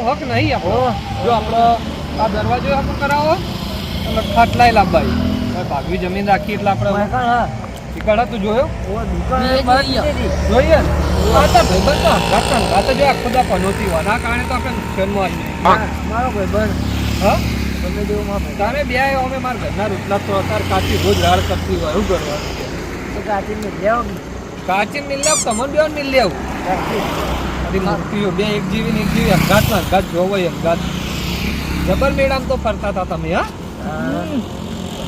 ઓછો હક નહીં આપણો. હો. જો આપણો આ દરવાજો આપણો કરાવો. અને ખાટલાય લાંબાઈ. ભાગવી જમીન રાખી એટલે આપણે ઈકડા તું જોયો. જોઈએ. તો ભાઈબંધ તો હંગાત હંગાત આખો દા પનોતી હોય. ના કારણે તો આપણે નુકસાનમાં આવીએ. હા, મારો ભાઈબંધ. હા? ગમે તેવું માં ભાઈ તારે બે આવ્યો અમે મારા ઘરના રોટલા તો અત્યારે કાચી રોજ રાડ કરતી હોય. એવું કરવાનું? તો કાચી ને લેવો. કાચી મિલ લેવું તમને બે મિલ લેવું. બધી મૂર્તિઓ બે એક જીવી ને એક જીવી હંગાત ના હંગાત જોવો હંગાત જબર મેળામ તો ફરતા હતા તમે હા.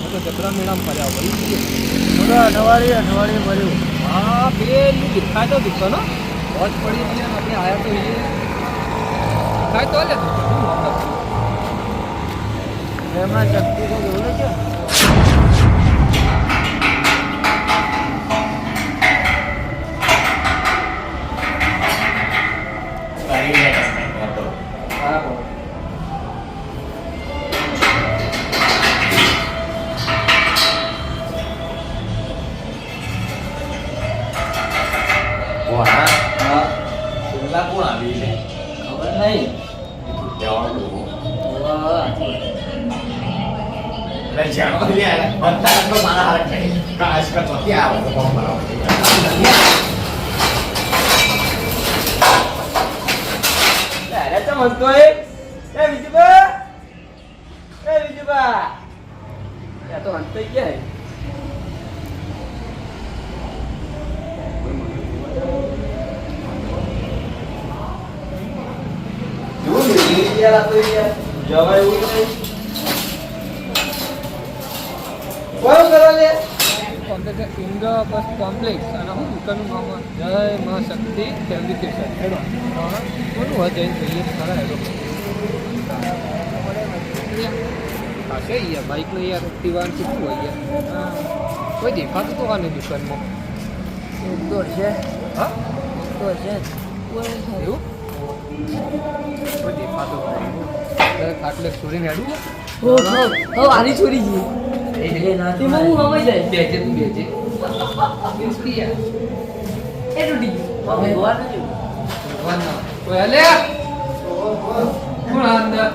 તમે તો જબરા મેળામ ફર્યા બોલો, અઠવાડિયે અઠવાડિયે મળ્યું હા પેલું દેખાય તો દુકાનો વોચ પડી અને આપણે આયા તો એ. દેખાય તો લે એમાં શક્તિ તો જોડે છે. અરે તો મસ્તો એ એ વિજુબા એ વિજુબા યા તો અંત ગયા જવાય એવું નહીં કોણ કરો લે કોમ્પ્લેક્સ ઇન્દ્ર બસ કોમ્પ્લેક્સ અને હું દુકાનનું નામ જય માં શક્તિ ફેબ્રિકેશન હેડો કોનું હોય જૈન જોઈએ ખરા હેડો હશે યાર બાઇકનું યાર એક્ટિવા ને કેટલું હોય યાર. કોઈ દેખાતું તો આની દુકાનમાં છે હા છે એવું કોઈ દેખાતું ખાટલે છોડીને હેડું હો હો આની છોરી જી એટલે ના તેમાં હું હમાઈ જાય. બેજે તું બેજે બેસતી એ રૂડી હવે જોવા નથી. ના. કોઈ હલે. કોણ આ અંદર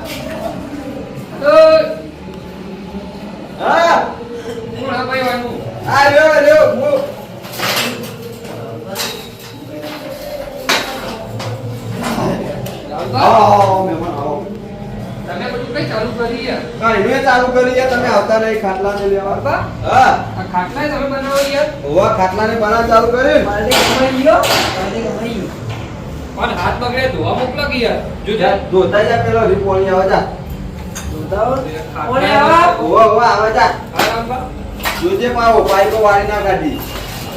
ઓય, હા. કોણ આ ભાઈ વાનું આ રહ્યો રહ્યો હું. લાલબા, તમે બધું કઈ ચાલુ કરી યાર. કાંઈ ચાલુ કરી યાર તમે આવતા નહીં ખાટલાને લેવા. હા? આ ખાટલાય તમે બનાવો યાર. ઓવા ખાટલાને બનાવ ચાલુ કર્યું મારે કમાઈ ગયો મારે કમાઈ ગયો. પણ હાથ પકડે ધોવા મોકલો કે યાર. જો જા. ધોતા જા પેલો રીપોણી આવે જા. ખાટલા કોણે આવા. ઓવા ઓવા આવે જા. જોજે પાવો પાઈપો વાળી ના કાઢી.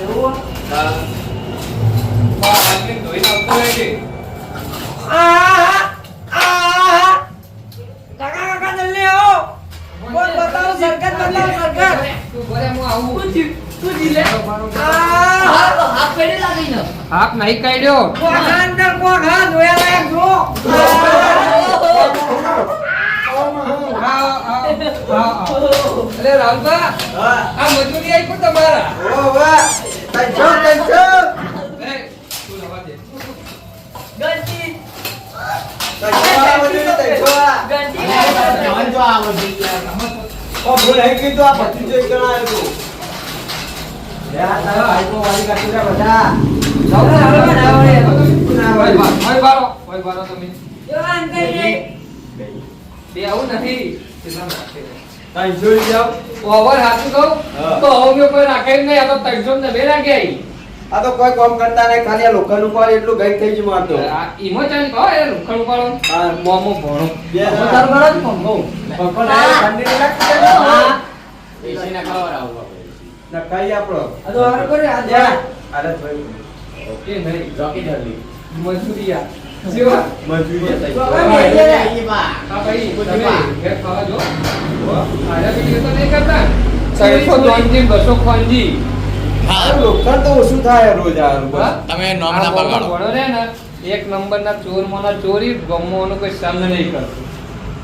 એવું હા. આ આ કાકા કાકા જલ્દી આવો કોણ બતાવો સરકાર બતાવો સરકાર તું ભલે હું આવું. તું જી તું જી લે આ હાથ નહીં કાઢ્યો. અરે લાલબા આ મજૂરી આવી પણ તમારા. ગંટી ગંટી ઓ ભૂલ હે કે તો આ પચીસ જોઈ કણા આવ્યો લે આ તારા પાઈપો વાળી કાઢી જા બધા જાવ લાવો, લાવો. ના ઓય ના બા- ભાઈ બારો, ભાઈ બારો તમે. જો અંકલ રે બે આવું નથી. કેટલા? તંચો લઈ ઓવર હાથું કહું તો હવે કોઈ રાખે જ નહીં આ તો ત્રણસો ને બે રાખે ઈ. આ તો કોઈ કામ કરતા નહીં ખાલી આ લોખંડ ઉપાડ એટલું ગઈ થઈ જ મારતો આ ઈમો ચાલી કહો એ લોખંડ ઉપાડો હા. મોમો ભણો. બે જણા. બળદ મંગો પપ્પા ના ઠંડી લાગતી તને? હા. ખાઈ આપણો આ તો આર કરે આ જા. અરે ભાઈ. ઓકે નહીં જોકી જલ્દી જેવા. મજૂરી હતા. તો હવે આ ભાઈ ઘેર ખાવા જો. આજા વિડિયો તો નહીં કરતા. ચારસો દોનથી બસો ખોંજી. આ લોખંડ તો ઓછું થાય રોજ આ. તમે નોમ આ ના મોમો બગાડો. રે ને એક નંબરના ચોર મોના ચોરી ગમવાનો કોઈ સામનો નહીં કરતો.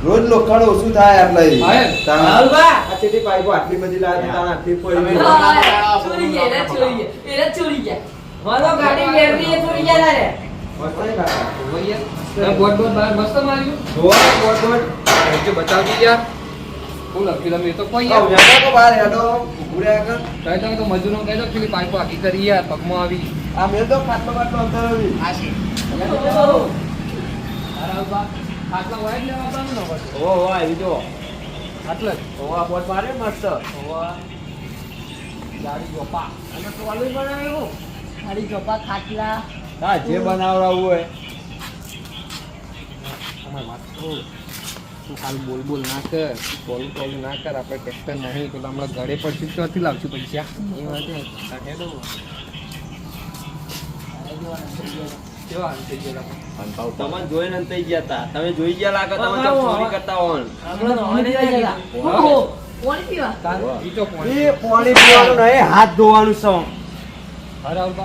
રોજ લોખંડ ઓછું થાય એટલે હા એમ? તારા- હાલવા. આ ચીટી પાઇપો આટલી બધી લાગે આટલી પડી ચોરી ગયા એને ચોરી ગયા. એને ચોરી ગયા. મારો ગાડી એ થોડી ગયા રે કાકા માર્યું. બોટ બોટ શું લખ્યું તો કોઈ યાર. નેટો તો બહાર હેડો ઊભું કર. કહે તમે તો મજૂરો કહે તો પેલી પાઇપો આખી કરી યાર પગમાં આવી. આ મેં તો ખાટલો ખાટલો અંતર આવી આટલા વાઈટ લેવા આવવાનું ને પછી ઓ હો આવી જો. આટલે જ. ઓ આ બોટ મારે મસ્ત. ઓવા ગાડી ગોપા અને ટોલું બનાવ્યું ચોપા ખાટલા. હા જે બનાવડાવું હોય. વાત કરું તું ખાલી બોલ બોલ ના કર. બોલ બોલ ના કર આપણે ટ્રેક્ટર નહીં તો હમણાં ઘરે પડશું ક્યાંથી લાવશું પૈસા. એ વાત થઈ અંતઈ ગયા તા. તમે જોઈ ગયા લાગે તમે ચોરી કરતા હોન કોણ પીવા ઈ તો point. એ પાણી પીવાનું નહીં હાથ ધોવાનું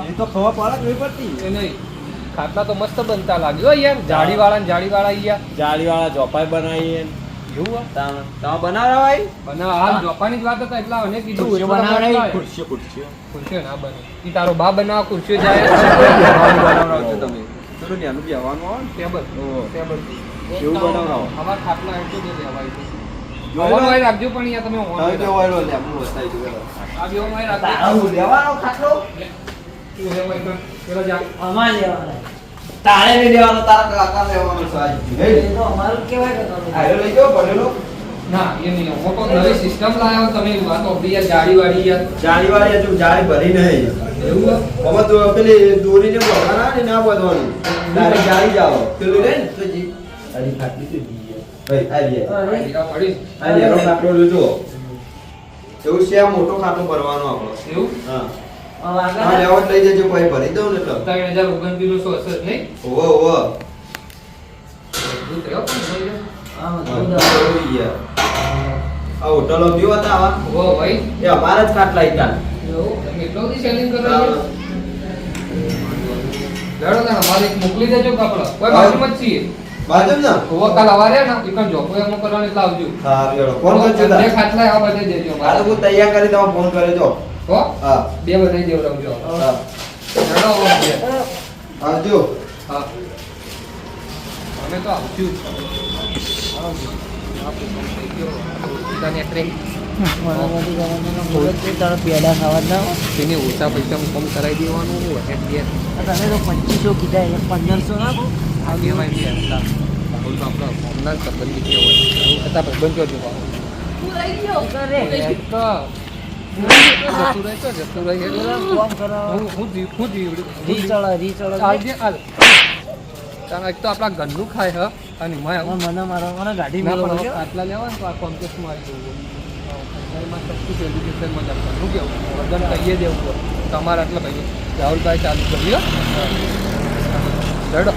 એ તો ખબર પડે નહીં પડતી. એ નહીં. ખાટલા તો મસ્ત બનતા લાગ્યો. યાર જાળી વાળા ને જાડી વાળા યાર જાળી વાળા ચોપાઈ બનાવીએ. એવું તમે તમે ભાઈ? બનાવ. હાલ જોપાની જ વાત હતા એટલા મને કીધું ખુરશીઓ એટલા બનાવડાવી બનાવડાવી. ખુરશીઓ ખુરશીઓ. ખુરશીઓ ના બને. ઈ તારો બા બનાવ ખુરશીઓ જાય. તમે. આવે ટેબલ. ટેબલ. એવું બનાવડાવો. આવા ખાટલા એટલું જ લેવાય છે રાખજો પણ યાર તમે ઓન લો, હું આ રાખજો લેવાનો ખાટલો? તું લેવાય તો પેલો જા. અમારે લેવાના. તારે નહીં લેવાનો તારા કાકા લેવાનો છે આજ. એ તો અમારું કેવાય કે તમે? આ લઈ જાઓ, ભરેલો. ના એ નહીં હું તો નવી સિસ્ટમ લાવ્યો તમે વાત ઓબી યાર જાડી વાળી યાર. જાળી વાળી હજુ જાળી ભરી નહીં. એવું હે? તો પેલી દોરીને બાંધવાના ને ના બાંધવાનું. જાળી પેલું તો જી. તો જી ભાઈ આ લે. પડી. આ લીધો એવું છે આ મોટો ખાટલો ભરવાનો આપણો. એવું? હા. હા લઈ જજો ભાઈ ભરી દઉં ને તો. ત્રણ હજાર ઓગણત્રીસ સો જ નહીં? ઓવો ઓવો પણ ભાઈ હા, હા, બધું આ હોટલો બી હતા આવા? ઓ ભાઈ. એ અમારા જ ખાટલા હતા એટલો બધી સેલિંગ કરો? લેડો તાણે અમારે એક મોકલી દેજો કપડા. કોઈ બાજુમાં જ છીએ. બાજુ ના? ઓવો કાલ અવારે ના એકમ જો કોઈ એમ કરવાનું એટલે આવજો. હા બેડો ફોન કરજો. ખાટલા આવા બધે દેજો મારે હું તૈયાર કરી દઉં ફોન કરે જો હો હા બે બનાવી દેવડાવજો હા ચડો. આવજો હા અમે તો આવજો. આપણે તો થઈ ગયો. પોતાની ટ્રેક. મને બધી ગવર્મેન્ટનો મુહૂર્ત છે, ખાવા જ તેને ઓછા પૈસામાં કામ કરાવી દેવાનું તમે તો પચીસો કીધા એટલે પંદરસો નાખો આ કહેવાય બી એટલા રાહુલ તો આપણા જ સંબંધી કહેવાય છતાં ભાઈબંધ જો આપણા ઘરનું ખાય હ અને મેં મને મારા મને ગાડી. આટલા લેવા તો આ કોમ્પ્લેક્સમાં દેવું પંચાયતમાં સસ્તું એજ્યુકેશનમાં જતા શું કેવું વગર કહીએ દેવું તમારા આટલા ભાઈ રાહુલભાઈ ચાલુ કરી લડો